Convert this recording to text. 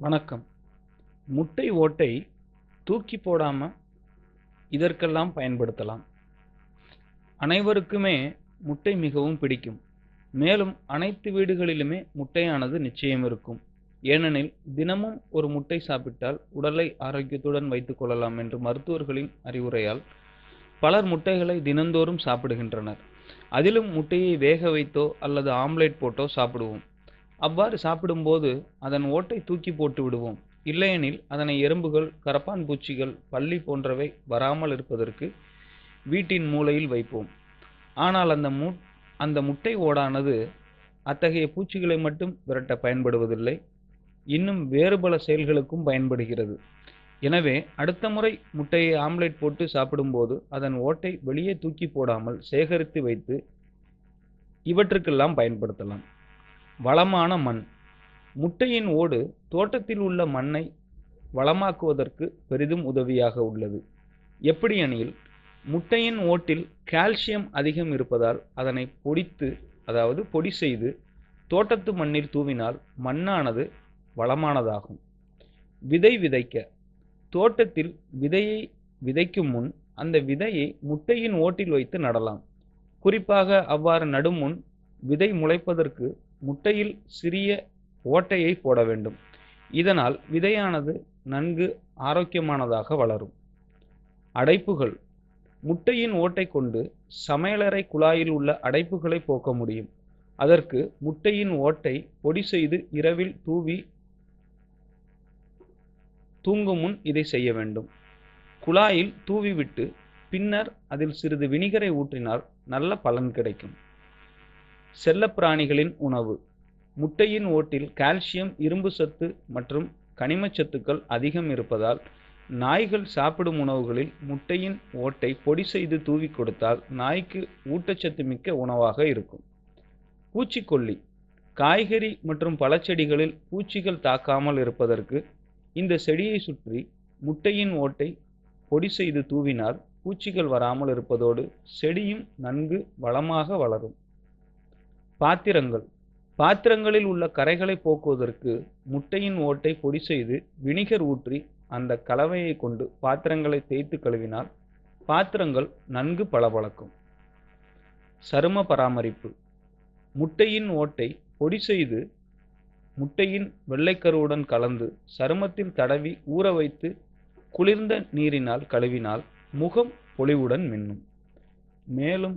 வணக்கம். முட்டை ஓட்டை தூக்கி போடாமல் இதற்கெல்லாம் பயன்படுத்தலாம். அனைவருக்குமே முட்டை மிகவும் பிடிக்கும். மேலும் அனைத்து வீடுகளிலுமே முட்டையானது நிச்சயம் இருக்கும். ஏனெனில் தினமும் ஒரு முட்டை சாப்பிட்டால் உடலை ஆரோக்கியத்துடன் வைத்துக் கொள்ளலாம் என்று மருத்துவர்களின் அறிவுரையால் பலர் முட்டைகளை தினந்தோறும் சாப்பிடுகின்றனர். அதிலும் முட்டையை வேக வைத்தோ அல்லது ஆம்லேட் போட்டோ சாப்பிடுவோம். அவ்வாறு சாப்பிடும்போது அதன் ஓட்டை தூக்கி போட்டு விடுவோம். இல்லையெனில் அதனை எறும்புகள் கரப்பான் பூச்சிகள் பல்லி போன்றவை வராமல் இருப்பதற்கு வீட்டின் மூலையில் வைப்போம். ஆனால் அந்த மு அந்த முட்டை ஓடானது அத்தகைய பூச்சிகளை மட்டும் விரட்ட பயன்படுவதில்லை. இன்னும் வேறு பல செயல்களுக்கும் பயன்படுகிறது. எனவே அடுத்த முறை முட்டையை ஆம்லேட் போட்டு சாப்பிடும்போது அதன் ஓட்டை வெளியே தூக்கி போடாமல் சேகரித்து வைத்து இவற்றுக்கெல்லாம் பயன்படுத்தலாம். வளமான மண். முட்டையின் ஓடு தோட்டத்தில் உள்ள மண்ணை வளமாக்குவதற்கு பெரிதும் உதவியாக உள்ளது. எப்படி எனில் முட்டையின் ஓட்டில் கால்சியம் அதிகம் இருப்பதால் அதனை பொடித்து அதாவது பொடி செய்து தோட்டத்து மண்ணில் தூவினால் மண்ணானது வளமானதாகும். விதை விதைக்க. தோட்டத்தில் விதையை விதைக்கும் முன் அந்த விதையை முட்டையின் ஓட்டில் வைத்து நடலாம். குறிப்பாக அவ்வாறு நடும் முன் விதை முளைப்பதற்கு முட்டையில் சிறிய ஓட்டையை போட வேண்டும். இதனால் விதையானது நன்கு ஆரோக்கியமானதாக வளரும். அடைப்புகள். முட்டையின் ஓட்டை கொண்டு சமையலறை குழாயில் உள்ள அடைப்புகளை போக்க முடியும். அதற்கு முட்டையின் ஓட்டை பொடி செய்து இரவில் தூவி தூங்கும் முன் இதை செய்ய வேண்டும். குழாயில் தூவிவிட்டு பின்னர் அதில் சிறிது வினிகரை ஊற்றினால் நல்ல பலன் கிடைக்கும். செல்லப்பிராணிகளின் உணவு. முட்டையின் ஓட்டில் கால்சியம் இரும்பு சத்து மற்றும் கனிமச்சத்துக்கள் அதிகம் இருப்பதால் நாய்கள் சாப்பிடும் உணவுகளில் முட்டையின் ஓட்டை பொடி செய்து தூவி கொடுத்தால் நாய்க்கு ஊட்டச்சத்து மிக்க உணவாக இருக்கும். பூச்சிக்கொல்லி. காய்கறி மற்றும் பழச்செடிகளில் பூச்சிகள் தாக்காமல் இருப்பதற்கு இந்த செடியை சுற்றி முட்டையின் ஓட்டை பொடி செய்து தூவினால் பூச்சிகள் வராமல் இருப்பதோடு செடியும் நன்கு வளமாக வளரும். பாத்திரங்கள். பாத்திரங்களில் உள்ள கரைகளை போக்குவதற்கு முட்டையின் ஓட்டை பொடி செய்து வினிகர் ஊற்றி அந்த கலவையை கொண்டு பாத்திரங்களை தேய்த்து கழுவினால் பாத்திரங்கள் நன்கு பளபளக்கும். சரும பராமரிப்பு. முட்டையின் ஓட்டை பொடி செய்து முட்டையின் வெள்ளைக்கருவுடன் கலந்து சருமத்தில் தடவி ஊற வைத்து குளிர்ந்த நீரினால் கழுவினால் முகம் பொலிவுடன் மின்னும். மேலும்